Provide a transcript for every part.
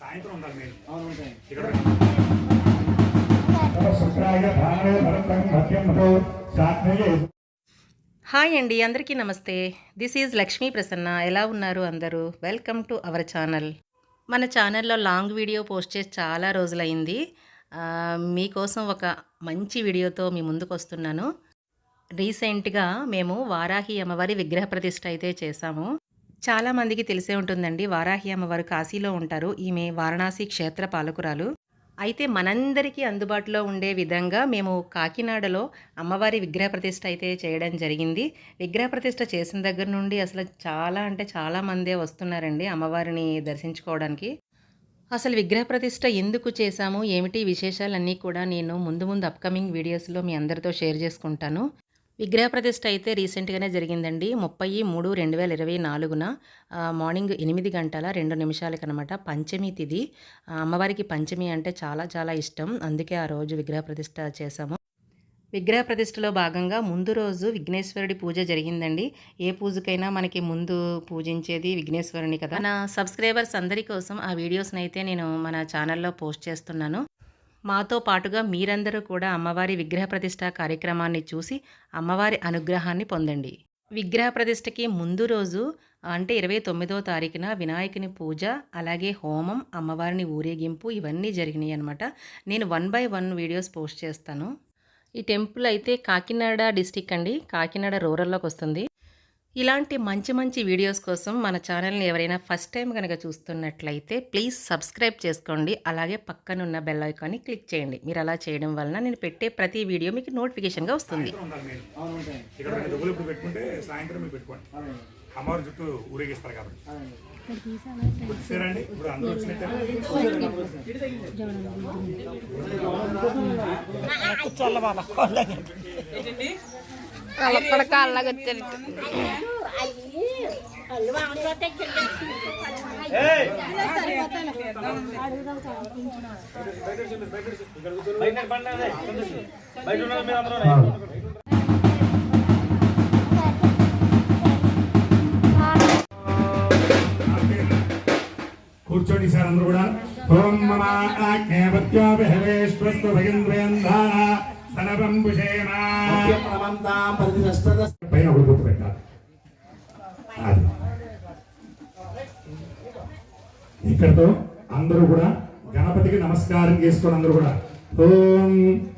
సాయంత్రం ఉండాలి మీరు. అవును ఇక్కడ హాయ్ అండి అందరికీ నమస్తే. This is Lakshmi Prasanna. ఎలా ఉన్నారు అందరూ? వెల్కమ్ టు అవర్ ఛానల్ మన ఛానల్లో లాంగ్ వీడియో పోస్ట్ చేసి చాలా రోజులైంది. మీకోసం ఒక మంచి వీడియోతో మీ ముందుకు వస్తున్నాను. రీసెంట్గా మేము వారాహి అమ్మవారి విగ్రహ ప్రతిష్ఠ అయితే చేశాము. చాలామందికి తెలిసే ఉంటుందండి. వారాహి అమ్మవారు కాశీలో ఉంటారు. ఈమె వారణాసి క్షేత్ర పాలకురాలు. అయితే మనందరికీ అందుబాటులో ఉండే విధంగా మేము కాకినాడలో అమ్మవారి విగ్రహ ప్రతిష్ట అయితే చేయడం జరిగింది. విగ్రహ ప్రతిష్ట చేసిన దగ్గర నుండి అసలు చాలా అంటే చాలా మందే వస్తున్నారండి అమ్మవారిని దర్శించుకోవడానికి. అసలు విగ్రహ ప్రతిష్ట ఎందుకు చేశాము? ఏమిటి విశేషాలన్నీ కూడా నేను ముందు ముందు అప్కమింగ్ వీడియోస్లో మీ అందరితో షేర్ చేసుకుంటాను. విగ్రహ ప్రతిష్ఠ అయితే రీసెంట్గానే జరిగిందండి. ముప్పై మూడు రెండు వేల ఇరవై నాలుగున మార్నింగ్ ఎనిమిది గంటల రెండు నిమిషాలకి అనమాట పంచమి తిది. అమ్మవారికి పంచమి అంటే చాలా చాలా ఇష్టం. అందుకే ఆ రోజు విగ్రహ ప్రతిష్ఠ చేశాము. విగ్రహ ప్రతిష్టలో భాగంగా ముందు రోజు విఘ్నేశ్వరుడి పూజ జరిగిందండి. ఏ పూజకైనా మనకి ముందు పూజించేది విఘ్నేశ్వరుని కదా. నా సబ్స్క్రైబర్స్ అందరి కోసం ఆ వీడియోస్ని అయితే నేను మన ఛానల్లో పోస్ట్ చేస్తున్నాను. మాతో పాటుగా మీరందరూ కూడా అమ్మవారి విగ్రహ ప్రతిష్ట కార్యక్రమాన్ని చూసి అమ్మవారి అనుగ్రహాన్ని పొందండి. విగ్రహ ప్రతిష్టకి ముందు రోజు అంటే ఇరవై తొమ్మిదవ తారీఖున వినాయకుని పూజ అలాగే హోమం అమ్మవారిని ఊరేగింపు ఇవన్నీ జరిగినాయి అనమాట నేను one by one videos post చేస్తాను. ఈ టెంపుల్ అయితే కాకినాడ డిస్టిక్ అండి. కాకినాడ రూరల్లోకి వస్తుంది. ఇలాంటి మంచి మంచి వీడియోస్ కోసం మన ఛానల్ని ఎవరైనా ఫస్ట్ టైం కనుక చూస్తున్నట్లయితే ప్లీజ్ సబ్స్క్రైబ్ చేసుకోండి. అలాగే పక్కనున్న బెల్ ఐకాన్ని క్లిక్ చేయండి. మీరు అలా చేయడం వలన నేను పెట్టే ప్రతి వీడియో మీకు నోటిఫికేషన్గా వస్తుంది. సాయంత్రం అమ్మవారి చుట్టూ ఊరేగిస్తారు కాబట్టి ఇప్పుడు అందరూ వచ్చినట్టే అక్కడ కాళ్ళగా వచ్చారు కూర్చోండి సార్ అందరూ కూడా. ఓం మమ ఆజ్ఞాపత్యోభిహవేశ్వస్తు భగేంద్రేంద్రాన స్తనబంబుషేమా ప్రమంతాం ప్రతిష్టత పైన ఒక గుర్తు పెట్టాలి అది. ఇక్కడతో అందరూ కూడా గణపతికి నమస్కారం చేసుకోండి అందరూ కూడా ఓం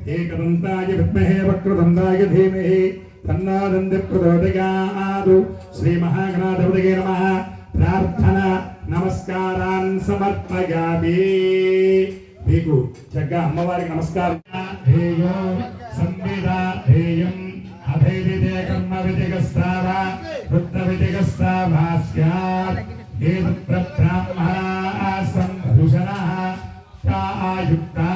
ఏకదంతాయ విద్మహే వక్రదంతాయ ధీమహి తన్నానంద ప్రచోదయాదు శ్రీ మహాగణాధిపతిగే నమ. ప్రార్థన నమస్కారాన్ సమర్పయామి. మీకు చక్కగా అమ్మవారికి నమస్కారం. ధేయో సంవిదా ధేయం అధైర్యతే కర్మ విధిగస్తారా వృత్త విధిగస్తావా స్యాత్ ఏతత్ర బ్రాహ్మణా సంభూషణः ఆయుక్తా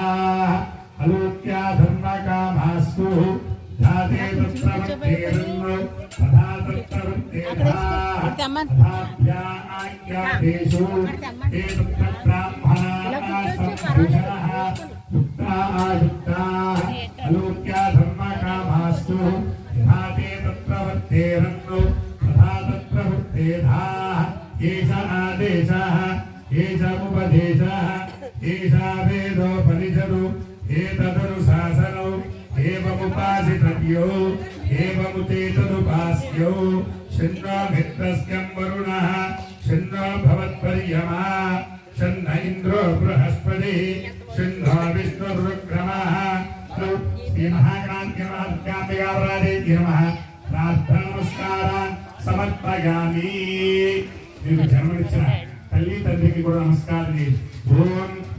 అలోక్యా ధర్మకామాస్తు ధాతే తత్ర వర్తేరన్ను తథా తత్ర వర్తేధాః తథాభ్యా ఆజ్ఞాదేశు ఏతత్ర బ్రాహ్మణా సంభూషణः యుక్తా ఆయుక్తాः అలోక్యా ఏషా వేదోపనిషదు ఏతదనుశాసనौ ఏవముపాసితవ్యో ఏవముచేతదుపాస్యో శన్నో మిత్రస్కం వరుణः శన్నో భవత్పర్యమా శన్న ఇంద్రో బృహస్పతి శన్నో విష్ణురుగ్రమः శ్రీమహాకాంతిమాధ్యాత్మికావరాదేవి నమః. ప్రార్థన నమస్కారాన్ సమర్పయామి. మీకు జన్మనిచ్చిన తల్లి తండ్రికి కూడా నమస్కారం ఓం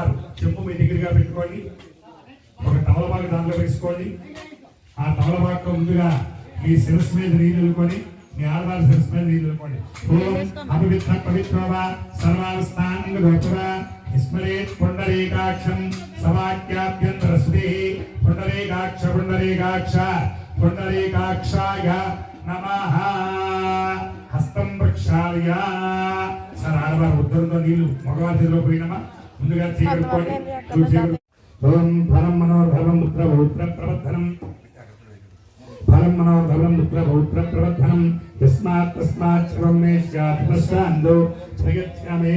తమలపాకు చెప్పు మీ దగ్గరగా పెట్టుకోండి. ఒక తమలపాకు దాంట్లో వేసుకోండి. ఆ తమలపాకు ముందుగా మీ శిరస్సు మీద నీళ్ళుకొని మీ ఆడవారి శిరస్సు మీద నీళ్ళు అపవిత్ర పవిత్రోవా సర్వావస్థాంగ గోచరా విస్మరేత్ పుండరీకాక్షం సమాఖ్యాభ్యంతర స్మృతి పుండరీకాక్ష పుండరీకాక్ష పుండరీకాక్షాయ నమ హస్తం ప్రక్షాళయ సార్ ఆడవారు ఉద్దరంతో నీళ్ళు మగవారి చేతిలో పోయినమా? ముందుగా చీకట్టుకోండి చూసి ఓం ఫలం మనోధర్మం పుత్ర పౌత్ర ప్రవర్ధనం ఫలం మనోధర్మం పుత్ర పౌత్ర ప్రవర్ధనం యస్మాత్ తస్మాత్ శివం మే స్యాత్ ప్రశాంతో జగత్యమే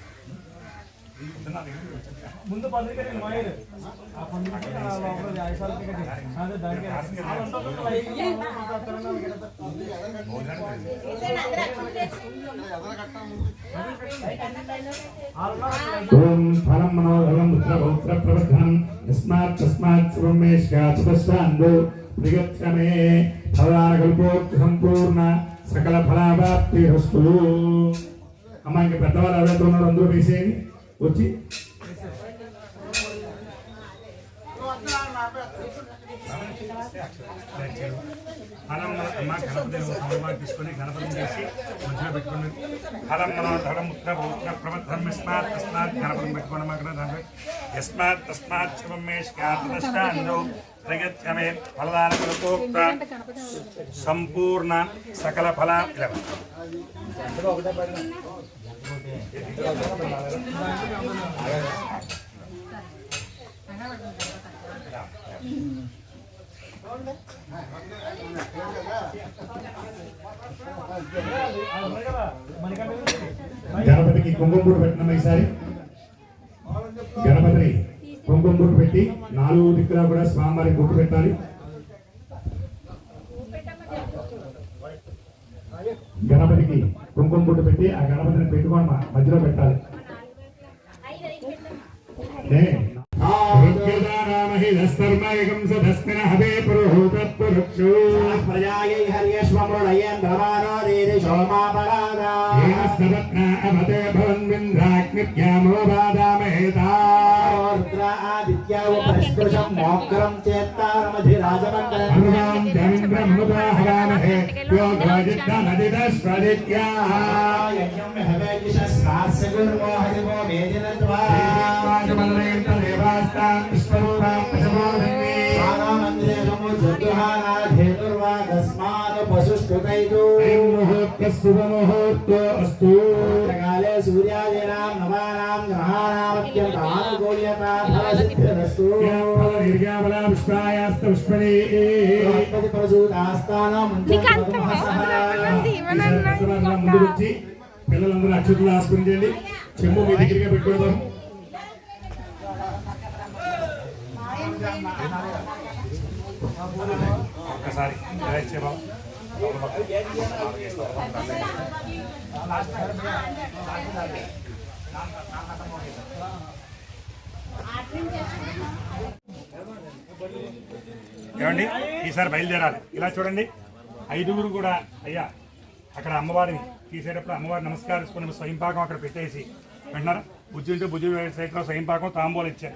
ముందు పత్రిక నేను మాయరు ఆ పత్రిక అదే దానికి ఓం ఫలం మనోధర్మం పుత్ర ప్రవర్ధనం. యస్మాత్ తస్మాత్ సంపూర్ణ సకల ఫలాభాప్తి హస్తులు అమ్మ ఇంక పెద్దవాళ్ళు ఎవరైతే ఉన్నారో అందరూ వేసేయండి. వచ్చి ఫలం అమ్మ గణపతి హోమాలు తీసుకొని గణపతిని చేసి మధ్యలో పెట్టుకుని ఫలం మన ధరం ఉత్తర పౌత్ర ప్రబద్ధం యస్మాత్ తస్మాత్ గణపతిని పెట్టుకోండి అక్కడ దాంట్లో యస్మాత్ తస్మాత్ మే ప్రగత్యమే సంపూర్ణ సకల ఫల ఇలా. గణపతికి కుంకుమ బొట్టు పెట్టినమ్మ ఈసారి. గణపతిని కుంకుమ పెట్టి నాలుగు దిక్కులా కూడా స్వామివారి బొట్టు పెట్టాలి. గణపతికి కుంకుమ బొట్టు పెట్టి ఆ గణపతిని పెట్టుకోండి మా మధ్యలో పెట్టాలి. ఏ? రుద్గదానామహిదస్తర్మయకం సదస్మిన मोक्रम चेतारमधिराजमण्डलम् ब्रह्मदाहवामहे यो ध्वजिद्धनदितस्प्रदित्यायज्ञं हवेजिषस्रास्यगुर्वो हरिवो वेदिनद्वाजमलयन्तदेवास्तां स्वरूपां प्रसमोधन्ये मानामन्दिरे समो जद्वहानाधेतुर्व కాలే సూర్యాదీనాం నవానాం గ్రహాణామత్యంత ఆనుకూల్యత ఫలసిద్ధిరస్తు నిర్యామలా పుష్పాయాస్త పుష్పణే బృహస్పతి ప్రసూతాస్థానం ముందు వచ్చి పిల్లలందరూ అక్షతులు ఆస్పదించండి చెంబు మీ దగ్గరగా పెట్టుకోవడం ఒక్కసారి. ఏమండి? ఈసారి బయలుదేరాలి. ఇలా చూడండి. ఐదుగురు కూడా అయ్యా అక్కడ అమ్మవారిని తీసేటప్పుడు అమ్మవారి నమస్కరించుకుని స్వయంపాకం అక్కడ పెట్టేసి వింటున్నారా బుజ్జి ఉంటే బుజ్జి సైకిల్ స్వయంపాకం తాంబూలు ఇచ్చారు.